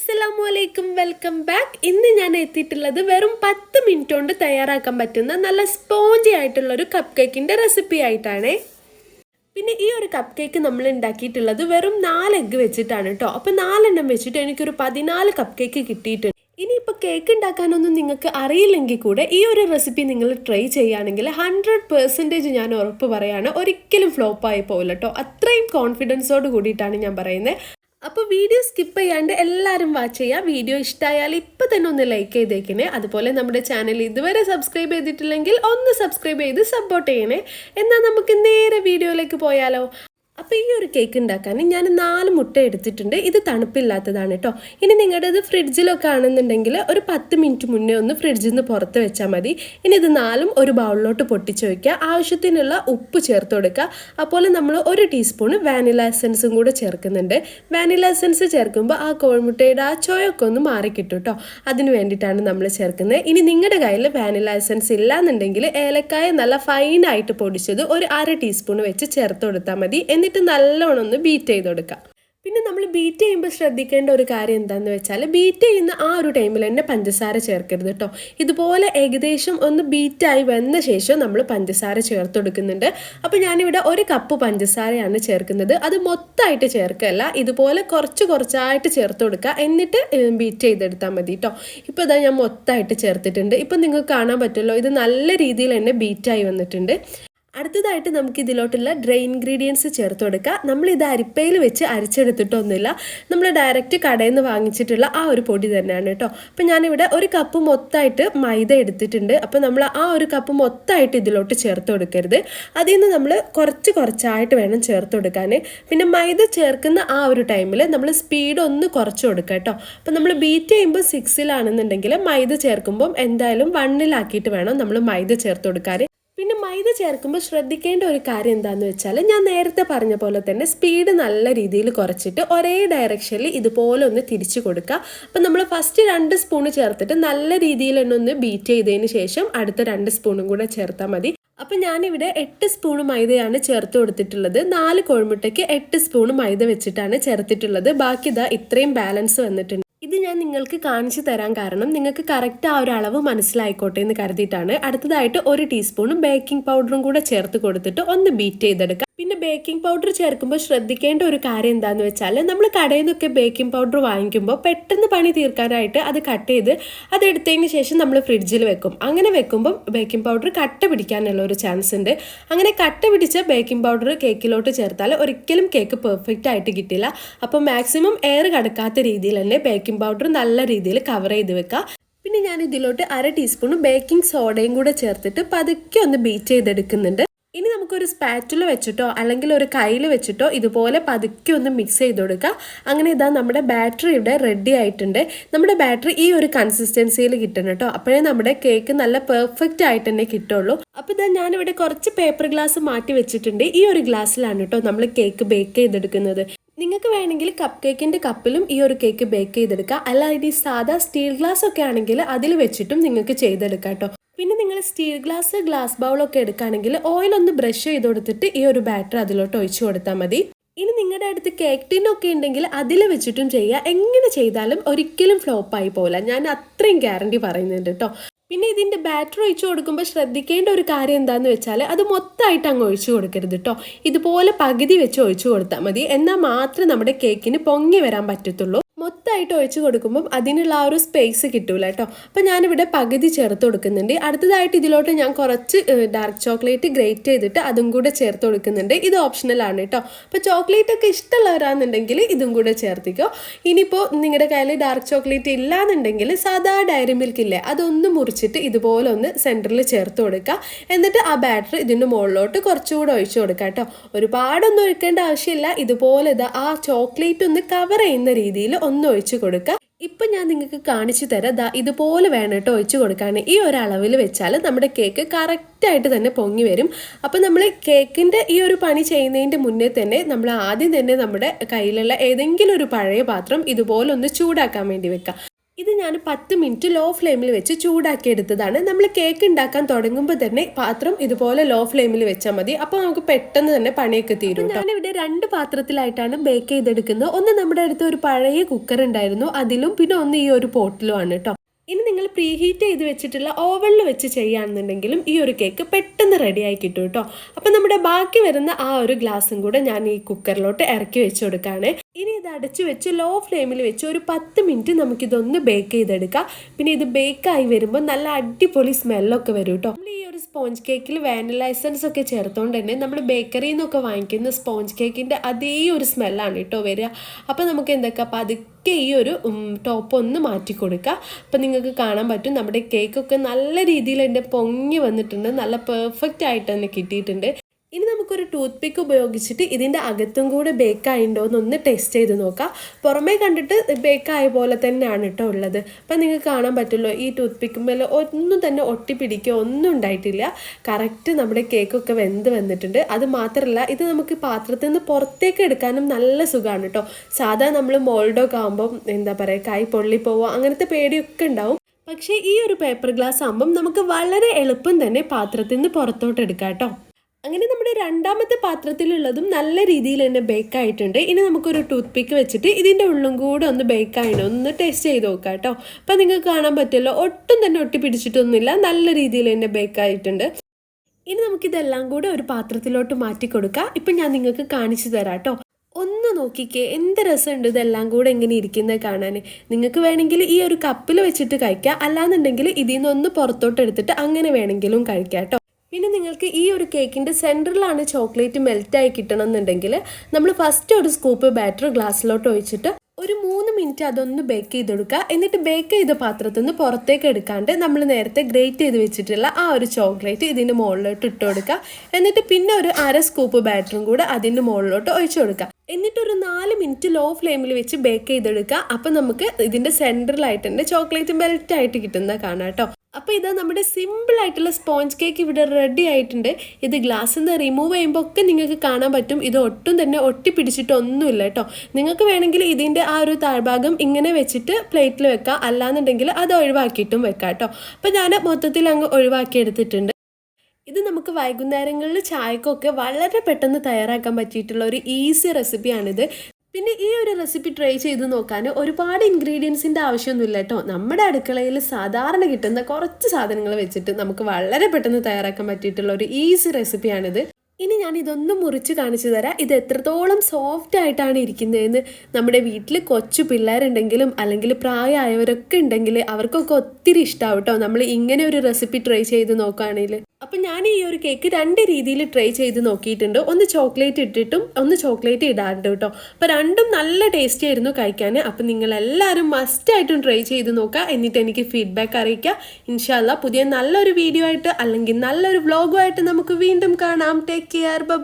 അസ്സലാമു അലൈക്കും welcome back. ഇന്ന് ഞാൻ എത്തിയിട്ടുള്ളത് വെറും പത്ത് മിനിറ്റ് കൊണ്ട് തയ്യാറാക്കാൻ പറ്റുന്ന നല്ല സ്പോഞ്ചി ആയിട്ടുള്ള ഒരു കപ്പ് കേക്കിന്റെ റെസിപ്പി ആയിട്ടാണേ. പിന്നെ ഈ ഒരു കപ്പ് കേക്ക് നമ്മൾ ഉണ്ടാക്കിയിട്ടുള്ളത് വെറും നാല് എഗ്ഗ് വെച്ചിട്ടാണ് കേട്ടോ അപ്പോൾ നാലെണ്ണം വെച്ചിട്ട് എനിക്കൊരു പതിനാല് കപ്പ് കേക്ക് കിട്ടിയിട്ടുണ്ട്. ഇനിയിപ്പോൾ കേക്ക് ഉണ്ടാക്കാനൊന്നും നിങ്ങൾക്ക് അറിയില്ലെങ്കിൽ കൂടെ ഈ ഒരു റെസിപ്പി നിങ്ങൾ ട്രൈ ചെയ്യുകയാണെങ്കിൽ ഹൺഡ്രഡ് പെർസെന്റേജ് ഞാൻ ഉറപ്പ് പറയാണ്. ഒരിക്കലും ഫ്ലോപ്പായി പോകില്ല കേട്ടോ അത്രയും കോൺഫിഡൻസോട് കൂടിയിട്ടാണ് ഞാൻ പറയുന്നത്. അപ്പോൾ വീഡിയോ സ്കിപ്പ് ചെയ്യാണ്ട് എല്ലാവരും വാച്ച് ചെയ്യുക. വീഡിയോ ഇഷ്ടമായാൽ ഇപ്പോൾ തന്നെ ഒന്ന് ലൈക്ക് ചെയ്തേക്കണേ. അതുപോലെ നമ്മുടെ ചാനൽ ഇതുവരെ സബ്സ്ക്രൈബ് ചെയ്തിട്ടില്ലെങ്കിൽ ഒന്ന് സബ്സ്ക്രൈബ് ചെയ്ത് സപ്പോർട്ട് ചെയ്യണേ. എന്നാൽ നമുക്ക് നേരെ വീഡിയോയിലേക്ക് പോയാലോ? അപ്പോൾ ഈ ഒരു കേക്ക് ഉണ്ടാക്കാൻ ഞാൻ നാല് മുട്ട എടുത്തിട്ടുണ്ട്. ഇത് തണുപ്പില്ലാത്തതാണ് കേട്ടോ ഇനി നിങ്ങളുടെ ഇത് ഫ്രിഡ്ജിലൊക്കെ ആണെന്നുണ്ടെങ്കിൽ ഒരു പത്ത് മിനിറ്റ് മുന്നേ ഒന്ന് ഫ്രിഡ്ജിൽ നിന്ന് പുറത്ത് വെച്ചാൽ മതി. ഇനി ഇത് നാലും ഒരു ബൗളിലോട്ട് പൊട്ടിച്ച് വയ്ക്കുക ആവശ്യത്തിനുള്ള ഉപ്പ് ചേർത്ത് കൊടുക്കുക. അപ്പോൾ നമ്മൾ ഒരു ടീസ്പൂൺ വാനില എസൻസും കൂടെ ചേർക്കുന്നുണ്ട്. വാനില എസൻസ് ചേർക്കുമ്പോൾ ആ കോഴിമുട്ടയുടെ ആ ചോയൊക്കെ ഒന്ന് മാറിക്കിട്ടും കേട്ടോ അതിന് വേണ്ടിയിട്ടാണ് നമ്മൾ ചേർക്കുന്നത്. ഇനി നിങ്ങളുടെ കയ്യിൽ വാനില എസൻസ് ഇല്ലാന്നുണ്ടെങ്കിൽ ഏലക്കായ നല്ല ഫൈനായിട്ട് പൊടിച്ചത് ഒരു അര ടീസ്പൂൺ വെച്ച് ചേർത്ത് കൊടുത്താൽ മതി. നല്ലോണം ഒന്ന് ബീറ്റ് ചെയ്ത് കൊടുക്കുക. പിന്നെ നമ്മൾ ബീറ്റ് ചെയ്യുമ്പോൾ ശ്രദ്ധിക്കേണ്ട ഒരു കാര്യം എന്താണെന്ന് വെച്ചാൽ ബീറ്റ് ചെയ്യുന്ന ആ ഒരു ടൈമിൽ തന്നെ പഞ്ചസാര ചേർക്കരുത് കേട്ടോ. ഇതുപോലെ ഏകദേശം ഒന്ന് ബീറ്റായി വന്ന ശേഷം നമ്മൾ പഞ്ചസാര ചേർത്ത് കൊടുക്കുന്നുണ്ട്. അപ്പോൾ ഞാനിവിടെ ഒരു കപ്പ് പഞ്ചസാരയാണ് ചേർക്കുന്നത്. അത് മൊത്തമായിട്ട് ചേർക്കല്ല ഇതുപോലെ കുറച്ച് കുറച്ചായിട്ട് ചേർത്ത് കൊടുക്കുക. എന്നിട്ട് ബീറ്റ് ചെയ്തെടുത്താൽ മതി കേട്ടോ. ഇപ്പോൾ ഇതാ ഞാൻ മൊത്തമായിട്ട് ചേർത്തിട്ടുണ്ട്. ഇപ്പം നിങ്ങൾക്ക് കാണാൻ പറ്റുമല്ലോ ഇത് നല്ല രീതിയിൽ തന്നെ ബീറ്റായി വന്നിട്ടുണ്ട്. അടുത്തതായിട്ട് നമുക്ക് ഇതിലോട്ടുള്ള ഡ്രൈ ഇൻഗ്രീഡിയൻസ് ചേർത്ത് കൊടുക്കാം. നമ്മൾ ഇത് അരിപ്പയിൽ വെച്ച് അരിച്ചെടുത്തിട്ടൊന്നുമില്ല. നമ്മൾ ഡയറക്റ്റ് കടയിൽ നിന്ന് വാങ്ങിച്ചിട്ടുള്ള ആ ഒരു പൊടി തന്നെയാണ് കേട്ടോ. അപ്പം ഞാനിവിടെ ഒരു കപ്പ് മൊത്തമായിട്ട് മൈദ എടുത്തിട്ടുണ്ട്. അപ്പോൾ നമ്മൾ ആ ഒരു കപ്പ് മൊത്തമായിട്ട് ഇതിലോട്ട് ചേർത്ത് കൊടുക്കരുത്. അതിൽ നിന്ന് നമ്മൾ കുറച്ച് കുറച്ചായിട്ട് വേണം ചേർത്ത് കൊടുക്കാൻ പിന്നെ മൈദ ചേർക്കുന്ന ആ ഒരു ടൈമിൽ നമ്മൾ സ്പീഡ് ഒന്ന് കുറച്ച് കൊടുക്കുക കേട്ടോ. അപ്പം നമ്മൾ ബീറ്റ് ചെയ്യുമ്പോൾ സിക്സിലാണെന്നുണ്ടെങ്കിൽ മൈദ ചേർക്കുമ്പം എന്തായാലും വണ്ണിലാക്കിയിട്ട് വേണം നമ്മൾ മൈദ ചേർത്ത് കൊടുക്കാൻ പിന്നെ മൈദ ചേർക്കുമ്പോൾ ശ്രദ്ധിക്കേണ്ട ഒരു കാര്യം എന്താണെന്ന് വെച്ചാൽ ഞാൻ നേരത്തെ പറഞ്ഞ പോലെ തന്നെ സ്പീഡ് നല്ല രീതിയിൽ കുറച്ചിട്ട് ഒരേ ഡയറക്ഷനിൽ ഇതുപോലെ ഒന്ന് തിരിച്ചു കൊടുക്കുക. അപ്പം നമ്മൾ ഫസ്റ്റ് രണ്ട് സ്പൂണ് ചേർത്തിട്ട് നല്ല രീതിയിൽ തന്നെ ഒന്ന് ബീറ്റ് ചെയ്തതിന് ശേഷം അടുത്ത രണ്ട് സ്പൂണും കൂടെ ചേർത്താൽ മതി. അപ്പം ഞാനിവിടെ എട്ട് സ്പൂൺ മൈദയാണ് ചേർത്ത് കൊടുത്തിട്ടുള്ളത്. നാല് കോഴിമുട്ടയ്ക്ക് എട്ട് സ്പൂൺ മൈദ വെച്ചിട്ടാണ് ചേർത്തിട്ടുള്ളത്. ബാക്കി ഇതാ ഇത്രയും ബാലൻസ് വന്നിട്ടുണ്ട്. ഇത് ഞാൻ നിങ്ങൾക്ക് കാണിച്ചു തരാൻ കാരണം നിങ്ങൾക്ക് കറക്റ്റ് ആ ഒരു അളവ് മനസ്സിലായിക്കോട്ടെ എന്ന് കരുതിയിട്ടാണ്. അടുത്തതായിട്ട് ഒരു ടീസ്പൂണും ബേക്കിംഗ് പൗഡറും കൂടെ ചേർത്ത് കൊടുത്തിട്ട് ഒന്ന് ബീറ്റ് ചെയ്തെടുക്കുക പിന്നെ ബേക്കിംഗ് പൗഡർ ചേർക്കുമ്പോൾ ശ്രദ്ധിക്കേണ്ട ഒരു കാര്യം എന്താണെന്ന് വെച്ചാൽ നമ്മൾ കടയിൽ നിന്നൊക്കെ ബേക്കിംഗ് പൗഡർ വാങ്ങിക്കുമ്പോൾ പെട്ടെന്ന് പണി തീർക്കാനായിട്ട് അത് കട്ട് ചെയ്ത് അത് എടുത്തതിന് ശേഷം നമ്മൾ ഫ്രിഡ്ജിൽ വെക്കും. അങ്ങനെ വെക്കുമ്പോൾ ബേക്കിംഗ് പൗഡർ കട്ട പിടിക്കാനുള്ള ഒരു ചാൻസ് ഉണ്ട്. അങ്ങനെ കട്ട പിടിച്ച ബേക്കിംഗ് പൗഡർ കേക്കിലോട്ട് ചേർത്താൽ ഒരിക്കലും കേക്ക് പെർഫെക്റ്റ് ആയിട്ട് കിട്ടില്ല. അപ്പോൾ മാക്സിമം എയർ കടക്കാത്ത രീതിയിൽ തന്നെ ബേക്കിംഗ് പൗഡർ നല്ല രീതിയിൽ കവർ ചെയ്ത് വെക്കുക പിന്നെ ഞാൻ ഇതിലോട്ട് അര ടീസ്പൂൺ ബേക്കിംഗ് സോഡയും കൂടെ ചേർത്തിട്ട് പതുക്കെ ഒന്ന് ബീറ്റ് ചെയ്തെടുക്കുന്നുണ്ട്. ഇനി നമുക്കൊരു സ്പാറ്റുല വെച്ചിട്ടോ അല്ലെങ്കിൽ ഒരു കയ്യിൽ വെച്ചിട്ടോ ഇതുപോലെ പതുക്കെ ഒന്ന് മിക്സ് ചെയ്ത് കൊടുക്കുക അങ്ങനെ ഇതാ നമ്മുടെ ബാറ്ററി ഇവിടെ റെഡി ആയിട്ടുണ്ട്. നമ്മുടെ ബാറ്ററി ഈ ഒരു കൺസിസ്റ്റൻസിയിൽ കിട്ടണം കേട്ടോ. അപ്പോഴേ നമ്മുടെ കേക്ക് നല്ല പെർഫെക്റ്റ് ആയിട്ട് തന്നെ കിട്ടുള്ളൂ. അപ്പോൾ ഇതാ ഞാനിവിടെ കുറച്ച് പേപ്പർ ഗ്ലാസ് മാറ്റി വെച്ചിട്ടുണ്ട്. ഈ ഒരു ഗ്ലാസ്സിലാണ് കേട്ടോ നമ്മൾ കേക്ക് ബേക്ക് ചെയ്തെടുക്കുന്നത്. നിങ്ങൾക്ക് വേണമെങ്കിൽ കപ്പ് കേക്കിന്റെ കപ്പിലും ഈ ഒരു കേക്ക് ബേക്ക് ചെയ്തെടുക്കുക അല്ല ഇനി സാധാ സ്റ്റീൽ ഗ്ലാസ് ഒക്കെ ആണെങ്കിൽ അതിൽ വെച്ചിട്ടും നിങ്ങൾക്ക് ചെയ്തെടുക്കാം കേട്ടോ. പിന്നെ നിങ്ങൾ സ്റ്റീൽ ഗ്ലാസ് ഗ്ലാസ് ബൗളൊക്കെ എടുക്കുകയാണെങ്കിൽ ഓയിൽ ഒന്ന് ബ്രഷ് ചെയ്ത് കൊടുത്തിട്ട് ഈ ഒരു ബാറ്റർ അതിലോട്ട് ഒഴിച്ചു കൊടുത്താൽ മതി. ഇനി നിങ്ങളുടെ അടുത്ത് കേക്ക് ടിന്നൊക്കെ ഉണ്ടെങ്കിൽ അതിൽ വെച്ചിട്ടും ചെയ്യുക എങ്ങനെ ചെയ്താലും ഒരിക്കലും ഫ്ലോപ്പായി പോകില്ല ഞാൻ അത്രയും ഗ്യാരണ്ടി പറയുന്നുണ്ട് കേട്ടോ പിന്നെ ഇതിന്റെ ബാറ്റർ ഒഴിച്ചു കൊടുക്കുമ്പോൾ ശ്രദ്ധിക്കേണ്ട ഒരു കാര്യം എന്താണെന്ന് വെച്ചാൽ അത് മൊത്തമായിട്ട് അങ്ങ് ഒഴിച്ചു കൊടുക്കരുത് കേട്ടോ ഇതുപോലെ പകുതി വെച്ച് ഒഴിച്ചു കൊടുത്താൽ മതി. എന്നാൽ മാത്രമേ നമ്മുടെ കേക്കിന് പൊങ്ങി വരാൻ പറ്റത്തുള്ളൂ. മൊത്തമായിട്ട് ഒഴിച്ച് കൊടുക്കുമ്പം അതിനുള്ള ആ ഒരു സ്പേസ് കിട്ടൂല കേട്ടോ അപ്പം ഞാനിവിടെ പകുതി ചേർത്ത് കൊടുക്കുന്നുണ്ട്. അടുത്തതായിട്ട് ഇതിലോട്ട് ഞാൻ കുറച്ച് ഡാർക്ക് ചോക്ലേറ്റ് ഗ്രേറ്റ് ചെയ്തിട്ട് അതും കൂടെ ചേർത്ത് കൊടുക്കുന്നുണ്ട്. ഇത് ഓപ്ഷണലാണ് കേട്ടോ അപ്പോൾ ചോക്ലേറ്റ് ഒക്കെ ഇഷ്ടമുള്ളവരാണെന്നുണ്ടെങ്കിൽ ഇതും കൂടെ ചേർത്തിക്കോ. ഇനിയിപ്പോൾ നിങ്ങളുടെ കയ്യിൽ ഡാർക്ക് ചോക്ലേറ്റ് ഇല്ലാന്നുണ്ടെങ്കിൽ സാധാ ഡയറി മിൽക്ക് ഇല്ലേ അതൊന്ന് മുറിച്ചിട്ട് ഇതുപോലെ ഒന്ന് സെന്ററിൽ ചേർത്ത് കൊടുക്കുക എന്നിട്ട് ആ ബാറ്റർ ഇതിന്റെ മുകളിലോട്ട് കുറച്ചുകൂടെ ഒഴിച്ചു കൊടുക്കുക കേട്ടോ ഒരുപാടൊന്നും ഒഴിക്കേണ്ട ആവശ്യമില്ല. ഇതുപോലെ ഇതാ ആ ചോക്ലേറ്റ് ഒന്ന് കവർ ചെയ്യുന്ന രീതിയിൽ ഒന്ന് ഒഴിച്ചു കൊടുക്കുക ഇപ്പം ഞാൻ നിങ്ങൾക്ക് കാണിച്ചു തരാം. ദാ ഇതുപോലെ വേണം കേട്ടോ ഒഴിച്ചു കൊടുക്കാൻ. ഈ ഒരളവിൽ വെച്ചാൽ നമ്മുടെ കേക്ക് കറക്റ്റായിട്ട് തന്നെ പൊങ്ങി വരും. അപ്പം നമ്മൾ കേക്കിന്റെ ഈ ഒരു പണി ചെയ്യുന്നതിന്റെ മുന്നേ തന്നെ നമ്മൾ ആദ്യം തന്നെ നമ്മുടെ കയ്യിലുള്ള ഏതെങ്കിലും ഒരു പഴയ പാത്രം ഇതുപോലെ ഒന്ന് ചൂടാക്കാൻ വേണ്ടി വെക്കുക ഇത് ഞാൻ പത്ത് മിനിറ്റ് ലോ ഫ്ലെയിമിൽ വെച്ച് ചൂടാക്കി എടുത്തതാണ് നമ്മൾ കേക്ക് ഉണ്ടാക്കാൻ തുടങ്ങുമ്പോൾ തന്നെ പാത്രം ഇതുപോലെ ലോ ഫ്ലെയിമിൽ വെച്ചാൽ മതി. അപ്പോൾ നമുക്ക് പെട്ടെന്ന് തന്നെ പണിയൊക്കെ തീരും ഞാനിവിടെ രണ്ട് പാത്രത്തിലായിട്ടാണ് ബേക്ക് ചെയ്തെടുക്കുന്നത്. ഒന്ന് നമ്മുടെ അടുത്ത് ഒരു പഴയ കുക്കർ ഉണ്ടായിരുന്നു അതിലും പിന്നെ ഒന്ന് ഈ ഒരു പോട്ടിലുമാണ് കേട്ടോ ഇനി നിങ്ങൾ പ്രീ ഹീറ്റ് ചെയ്ത് വെച്ചിട്ടുള്ള ഓവനിൽ വെച്ച് ചെയ്യുകയാണെന്നുണ്ടെങ്കിലും ഈ ഒരു കേക്ക് പെട്ടെന്ന് റെഡിയായി കിട്ടും കേട്ടോ അപ്പം നമ്മുടെ ബാക്കി വരുന്ന ആ ഒരു ഗ്ലാസും കൂടെ ഞാൻ ഈ കുക്കറിലോട്ട് ഇറക്കി വെച്ച് കൊടുക്കുകയാണ് ഇനി ഇത് അടച്ചു വെച്ച് ലോ ഫ്ലെയിമിൽ വെച്ച് ഒരു പത്ത് മിനിറ്റ് നമുക്കിതൊന്ന് ബേക്ക് ചെയ്തെടുക്കാം. പിന്നെ ഇത് ബേക്കായി വരുമ്പോൾ നല്ല അടിപൊളി സ്മെല്ലൊക്കെ വരും കേട്ടോ നമ്മൾ ഈ ഒരു സ്പോഞ്ച് കേക്കിൽ വാനില എസൻസ് ഒക്കെ ചേർത്തുകൊണ്ട് തന്നെ നമ്മൾ ബേക്കറിയിൽ നിന്നൊക്കെ വാങ്ങിക്കുന്ന സ്പോഞ്ച് കേക്കിന്റെ അതേ ഒരു സ്മെല്ലാണ് കേട്ടോ വരിക. അപ്പോൾ നമുക്ക് എന്തൊക്കെ? പതുക്കെ ഈ ഒരു ടോപ്പ് ഒന്ന് മാറ്റി കൊടുക്കുക അപ്പം നിങ്ങൾക്ക് കാണാൻ പറ്റും നമ്മുടെ കേക്കൊക്കെ നല്ല രീതിയിൽ എന്റെ പൊങ്ങി വന്നിട്ടുണ്ട്. നല്ല പെർഫെക്റ്റ് ആയിട്ട് തന്നെ കിട്ടിയിട്ടുണ്ട്. നമുക്കൊരു ടൂത്ത് പിക്ക് ഉപയോഗിച്ചിട്ട് ഇതിന്റെ അകത്തും കൂടെ ബേക്കായിട്ടുണ്ടോ എന്നൊന്ന് ടെസ്റ്റ് ചെയ്ത് നോക്കാം. പുറമേ കണ്ടിട്ട് ബേക്കായ പോലെ തന്നെയാണ് കേട്ടോ ഉള്ളത്. അപ്പം നിങ്ങൾക്ക് കാണാൻ പറ്റുമല്ലോ ഈ ടൂത്ത് പിക്കുമ്പോൾ ഒന്നും തന്നെ ഒട്ടി ഒട്ടിപ്പിടിക്കുക ഒന്നും ഉണ്ടായിട്ടില്ല. കറക്റ്റ് നമ്മുടെ കേക്കൊക്കെ വെന്ത് വന്നിട്ടുണ്ട്. അത് മാത്രമല്ല ഇത് നമുക്ക് പാത്രത്തിൽ നിന്ന് പുറത്തേക്ക് എടുക്കാനും നല്ല സുഖമാണ് കേട്ടോ സാധാ നമ്മൾ മോൾഡൊക്കെ ആകുമ്പം എന്താ പറയുക കൈ പൊള്ളിപ്പോവോ അങ്ങനത്തെ പേടിയൊക്കെ ഉണ്ടാവും. പക്ഷേ ഈ ഒരു പേപ്പർ ഗ്ലാസ് ആകുമ്പം നമുക്ക് വളരെ എളുപ്പം തന്നെ പാത്രത്തിൽ നിന്ന് പുറത്തോട്ട് എടുക്കാം കേട്ടോ അങ്ങനെ നമ്മുടെ രണ്ടാമത്തെ പാത്രത്തിലുള്ളതും നല്ല രീതിയിൽ തന്നെ ബേക്ക് ആയിട്ടുണ്ട്. ഇനി നമുക്കൊരു ടൂത്ത് പിക്ക് വെച്ചിട്ട് ഇതിന്റെ ഉള്ളും കൂടെ ഒന്ന് ബേക്ക് ആയിണോ ഒന്ന് ടേസ്റ്റ് ചെയ്ത് നോക്കാം കേട്ടോ. അപ്പം നിങ്ങൾക്ക് കാണാൻ പറ്റുമല്ലോ ഒട്ടും തന്നെ ഒട്ടി പിടിച്ചിട്ടൊന്നുമില്ല നല്ല രീതിയിൽ തന്നെ ബേക്ക് ആയിട്ടുണ്ട്. ഇനി നമുക്കിതെല്ലാം കൂടെ ഒരു പാത്രത്തിലോട്ട് മാറ്റി കൊടുക്കാം. ഇപ്പം ഞാൻ നിങ്ങൾക്ക് കാണിച്ചു തരാം കേട്ടോ. ഒന്ന് നോക്കിക്കേ എന്ത് രസമുണ്ട് ഇതെല്ലാം കൂടെ എങ്ങനെ ഇരിക്കുന്നത് കാണാൻ. നിങ്ങൾക്ക് വേണമെങ്കിൽ ഈ ഒരു കപ്പിൽ വെച്ചിട്ട് കഴിക്കാം. അല്ലാന്നുണ്ടെങ്കിൽ ഇതിൽ നിന്നൊന്ന് പുറത്തോട്ട് എടുത്തിട്ട് അങ്ങനെ വേണമെങ്കിലും കഴിക്കാം കേട്ടോ. പിന്നെ നിങ്ങൾക്ക് ഈ ഒരു കേക്കിന്റെ സെന്ററിലാണ് ചോക്ലേറ്റ് മെൽറ്റായി കിട്ടണം എന്നുണ്ടെങ്കിൽ നമ്മൾ ഫസ്റ്റ് ഒരു സ്കൂപ്പ് ബാറ്റർ ഗ്ലാസ്സിലോട്ട് ഒഴിച്ചിട്ട് ഒരു മൂന്ന് മിനിറ്റ് അതൊന്ന് ബേക്ക് ചെയ്തെടുക്കുക. എന്നിട്ട് ബേക്ക് ചെയ്ത പാത്രത്തിൽ നിന്ന് പുറത്തേക്ക് എടുക്കാണ്ട് നമ്മൾ നേരത്തെ ഗ്രേറ്റ് ചെയ്ത് വെച്ചിട്ടുള്ള ആ ഒരു ചോക്ലേറ്റ് ഇതിന്റെ മുകളിലോട്ട് ഇട്ട് കൊടുക്കുക. എന്നിട്ട് പിന്നെ ഒരു അര സ്കൂപ്പ് ബാറ്ററും കൂടെ അതിന്റെ മുകളിലോട്ട് ഒഴിച്ചു കൊടുക്കുക. എന്നിട്ട് ഒരു നാല് മിനിറ്റ് ലോ ഫ്ലെയിമിൽ വെച്ച് ബേക്ക് ചെയ്തെടുക്കുക. അപ്പം നമുക്ക് ഇതിന്റെ സെന്ററിലായിട്ട് തന്നെ ചോക്ലേറ്റ് മെൽറ്റ് ആയിട്ട് കിട്ടുന്ന കാണാം കേട്ടോ. അപ്പോൾ ഇതാ നമ്മുടെ സിമ്പിൾ ആയിട്ടുള്ള സ്പോഞ്ച് കേക്ക് ഇവിടെ റെഡി ആയിട്ടുണ്ട്. ഇത് ഗ്ലാസ്സിൽ നിന്ന് റിമൂവ് ചെയ്യുമ്പോൾ ഒക്കെ നിങ്ങൾക്ക് കാണാൻ പറ്റും. ഇത് ഒട്ടും തന്നെ ഒട്ടി പിടിച്ചിട്ടൊന്നുമില്ല കേട്ടോ. നിങ്ങൾക്ക് വേണമെങ്കിൽ ഇതിന്റെ ആ ഒരു താഴ്ഭാഗം ഇങ്ങനെ വെച്ചിട്ട് പ്ലേറ്റിൽ വെക്കാം. അല്ലാന്നുണ്ടെങ്കിൽ അത് ഒഴിവാക്കിയിട്ടും വെക്കാം കേട്ടോ. അപ്പോൾ ഞാൻ മൊത്തത്തിൽ അങ്ങ് ഒഴിവാക്കി എടുത്തിട്ടുണ്ട് ഇത് നമുക്ക് വൈകുന്നേരങ്ങളിൽ ചായക്കൊക്കെ വളരെ പെട്ടെന്ന് തയ്യാറാക്കാൻ പറ്റിയിട്ടുള്ള ഒരു ഈസി റെസിപ്പിയാണിത് പിന്നെ ഈ ഒരു റെസിപ്പി ട്രൈ ചെയ്ത് നോക്കാൻ ഒരുപാട് ഇൻഗ്രീഡിയൻസിന്റെ ആവശ്യമൊന്നുമില്ല കേട്ടോ. നമ്മുടെ അടുക്കളയിൽ സാധാരണ കിട്ടുന്ന കുറച്ച് സാധനങ്ങൾ വെച്ചിട്ട് നമുക്ക് വളരെ പെട്ടെന്ന് തയ്യാറാക്കാൻ പറ്റിയിട്ടുള്ള ഒരു ഈസി റെസിപ്പിയാണിത് ഇനി ഞാൻ ഇതൊന്ന് മുറിച്ച് കാണിച്ചു തരാം. ഇത് എത്രത്തോളം സോഫ്റ്റ് ആയിട്ടാണ് ഇരിക്കുന്നതെന്ന്. നമ്മുടെ വീട്ടിൽ കൊച്ചു പിള്ളേരുണ്ടെങ്കിലും അല്ലെങ്കിൽ പ്രായമായവരൊക്കെ ഉണ്ടെങ്കിൽ അവർക്കൊക്കെ ഒത്തിരി ഇഷ്ടമാവും കേട്ടോ. നമ്മൾ ഇങ്ങനെ ഒരു റെസിപ്പി ട്രൈ ചെയ്ത് നോക്കുകയാണെങ്കിൽ. അപ്പം ഞാൻ ഈ ഒരു കേക്ക് രണ്ട് രീതിയിൽ ട്രൈ ചെയ്ത് നോക്കിയിട്ടുണ്ട്. ഒന്ന് ചോക്ലേറ്റ് ഇട്ടിട്ടും ഒന്ന് ചോക്ലേറ്റ് ഇടാറുണ്ട് കേട്ടോ. അപ്പോൾ രണ്ടും നല്ല ടേസ്റ്റി ആയിരുന്നു കഴിക്കാൻ. അപ്പം നിങ്ങളെല്ലാവരും മസ്റ്റായിട്ടും ട്രൈ ചെയ്ത് നോക്കുക. എന്നിട്ട് എനിക്ക് ഫീഡ്ബാക്ക് അറിയിക്കുക. ഇൻഷാല്ല പുതിയ നല്ലൊരു വീഡിയോ ആയിട്ട് അല്ലെങ്കിൽ നല്ലൊരു വ്ളോഗുമായിട്ട് നമുക്ക് വീണ്ടും കാണാം. Take care bye